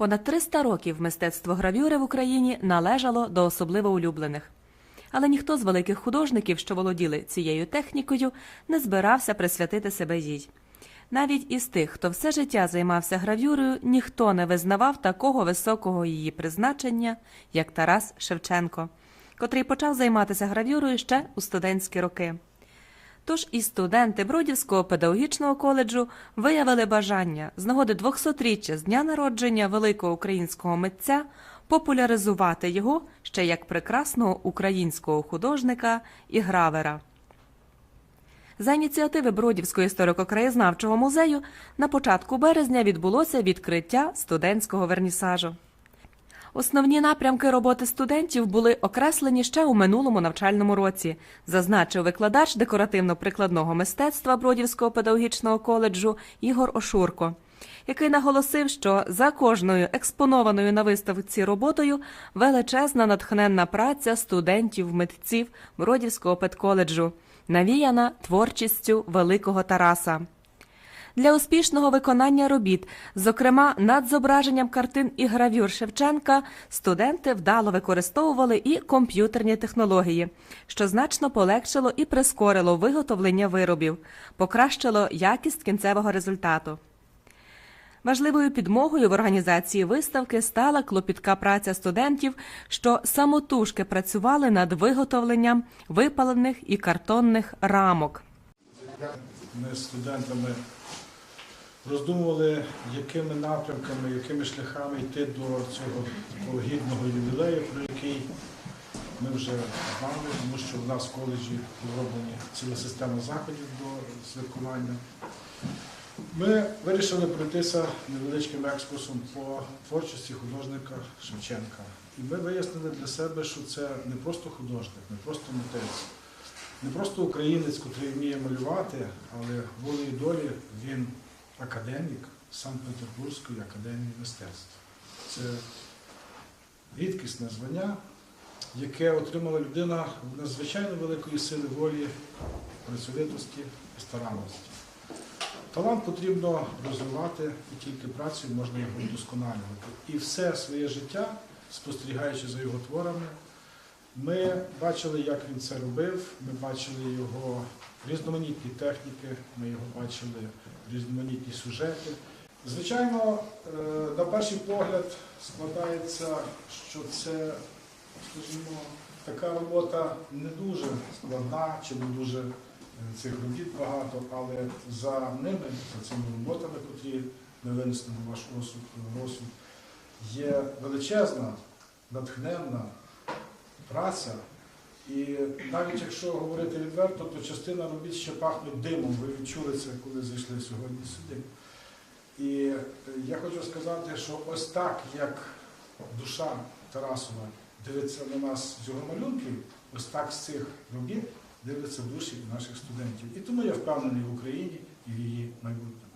Понад 300 років мистецтво гравюри в Україні належало до особливо улюблених. Але ніхто з великих художників, що володіли цією технікою, не збирався присвятити себе їй. Навіть із тих, хто все життя займався гравюрою, ніхто не визнавав такого високого її призначення, як Тарас Шевченко, котрий почав займатися гравюрою ще у студентські роки. Тож і студенти Бродівського педагогічного коледжу виявили бажання з нагоди 200-річчя з дня народження великого українського митця популяризувати його ще як прекрасного українського художника і гравера. За ініціативи Бродівського історико-краєзнавчого музею на початку березня відбулося відкриття студентського вернісажу. Основні напрямки роботи студентів були окреслені ще у минулому навчальному році, зазначив викладач декоративно-прикладного мистецтва Бродівського педагогічного коледжу Ігор Ошурко, який наголосив, що за кожною експонованою на виставці роботою величезна натхненна праця студентів-митців Бродівського педколеджу, навіяна творчістю великого Тараса. Для успішного виконання робіт, зокрема над зображенням картин і гравюр Шевченка, студенти вдало використовували і комп'ютерні технології, що значно полегшило і прискорило виготовлення виробів, покращило якість кінцевого результату. Важливою підмогою в організації виставки стала клопітка праця студентів, що самотужки працювали над виготовленням випалених і картонних рамок. Ми з студентами роздумували, якими напрямками, якими шляхами йти до цього такого гідного ювілею, про який ми вже знали, тому що в нас в коледжі зроблені ціла система заходів до святкування. Ми вирішили пройтися невеличким екскурсом по творчості художника Шевченка. І ми вияснили для себе, що це не просто художник, не просто митець, не просто українець, який вміє малювати, але волею долі він академік Санкт-Петербурзької академії мистецтв. Це рідкісне звання, яке отримала людина надзвичайно великої сили волі, працьовитості і старанності. Талант потрібно розвивати, і тільки працею можна його вдосконалювати. І все своє життя, спостерігаючи за його творами, ми бачили, як він це робив, ми бачили його різноманітні техніки, ми його бачили різноманітні сюжети. Звичайно, е, на перший погляд складається, що це, скажімо, така робота не дуже складна чи не дуже е, цих робіт багато, але за ними, за цими роботами, котрі ми винесли на ваш розсуд, є величезна, натхненна праця. І навіть якщо говорити відверто, то частина робіт ще пахнуть димом. Ви відчули це, коли зайшли сьогодні сюди. І е, я хочу сказати, що ось так, як душа Тарасова дивиться на нас з його малюнків, ось так з цих робіт дивляться душі наших студентів. І тому я впевнений в Україні і в її майбутньому.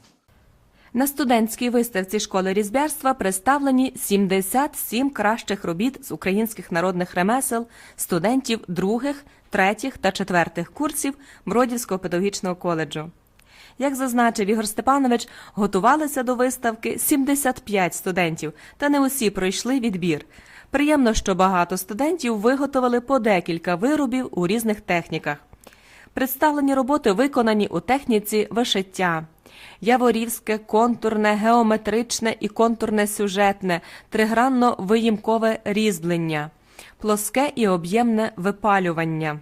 На студентській виставці школи різбярства представлені 77 кращих робіт з українських народних ремесел студентів других, третіх та четвертих курсів Бродівського педагогічного коледжу. Як зазначив Ігор Степанович, готувалися до виставки 75 студентів, та не усі пройшли відбір. Приємно, що багато студентів виготовили по декілька виробів у різних техніках. Представлені роботи виконані у техніці вишиття. Яворівське, контурне, геометричне і контурне сюжетне, тригранно-виїмкове різьблення, плоске і об'ємне випалювання.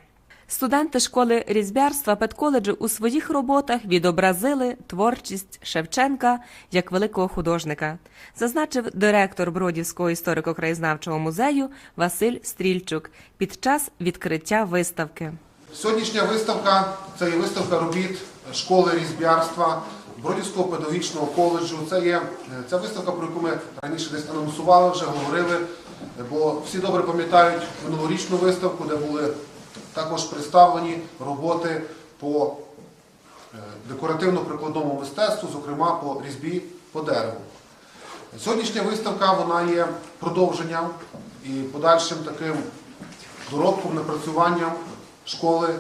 Студенти школи різьбярства педколеджу у своїх роботах відобразили творчість Шевченка як великого художника, зазначив директор Бродівського історико-краєзнавчого музею Василь Стрільчук під час відкриття виставки. Сьогоднішня виставка це є виставка робіт школи різбярства Бродівського педагогічного коледжу. Це є е, ця виставка, про яку ми раніше десь анонсували, вже говорили, бо всі добре пам'ятають минулорічну виставку, де були також представлені роботи по е, декоративно-прикладному мистецтву, зокрема по різьбі по дереву. Сьогоднішня виставка вона є продовженням і подальшим таким доробком, напрацюванням школи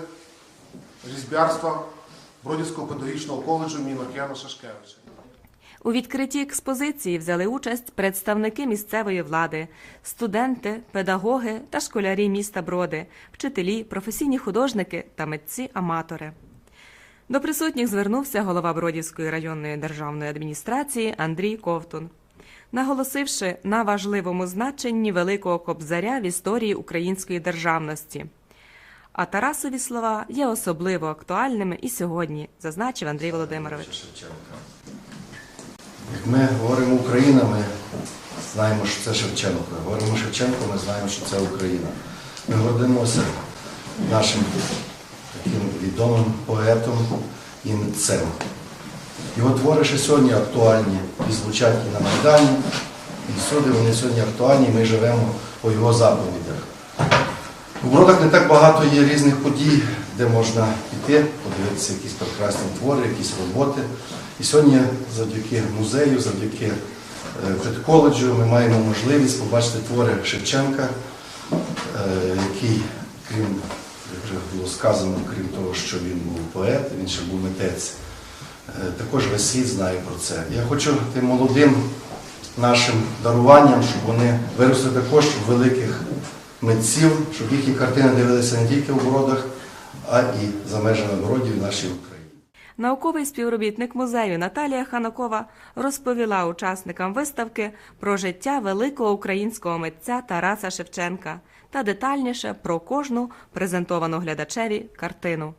різьбярства Бродівського педагогічного коледжу імені Шашкевича. У відкритті експозиції взяли участь представники місцевої влади, студенти, педагоги та школярі міста Броди, вчителі, професійні художники та митці-аматори. До присутніх звернувся голова Бродівської районної державної адміністрації Андрій Ковтун, наголосивши на важливому значенні Великого Кобзаря в історії української державності. А Тарасові слова є особливо актуальними і сьогодні, зазначив Андрій Володимирович. Як ми говоримо Україна, ми знаємо, що це Шевченко. Говоримо Шевченко, ми знаємо, що це Україна. Ми гордимося нашим таким відомим поетом і митцем. Його твори ще сьогодні актуальні і звучать і на Майдані, і всюди вони сьогодні актуальні, і ми живемо по його заповідях. У Бродах не так багато є різних подій, де можна піти, подивитися якісь прекрасні твори, якісь роботи. І сьогодні завдяки музею, завдяки педколеджу ми маємо можливість побачити твори Шевченка, е, який, крім, як було сказано, крім того, що він був поет, він ще був митець. Е, Також весь світ знає про це. Я хочу тим молодим нашим даруванням, щоб вони виросли також в великих митців, щоб їхні картини дивилися не тільки в городах, а і за межами городів в України. Науковий співробітник музею Наталія Ханакова розповіла учасникам виставки про життя великого українського митця Тараса Шевченка та детальніше про кожну презентовану глядачеві картину.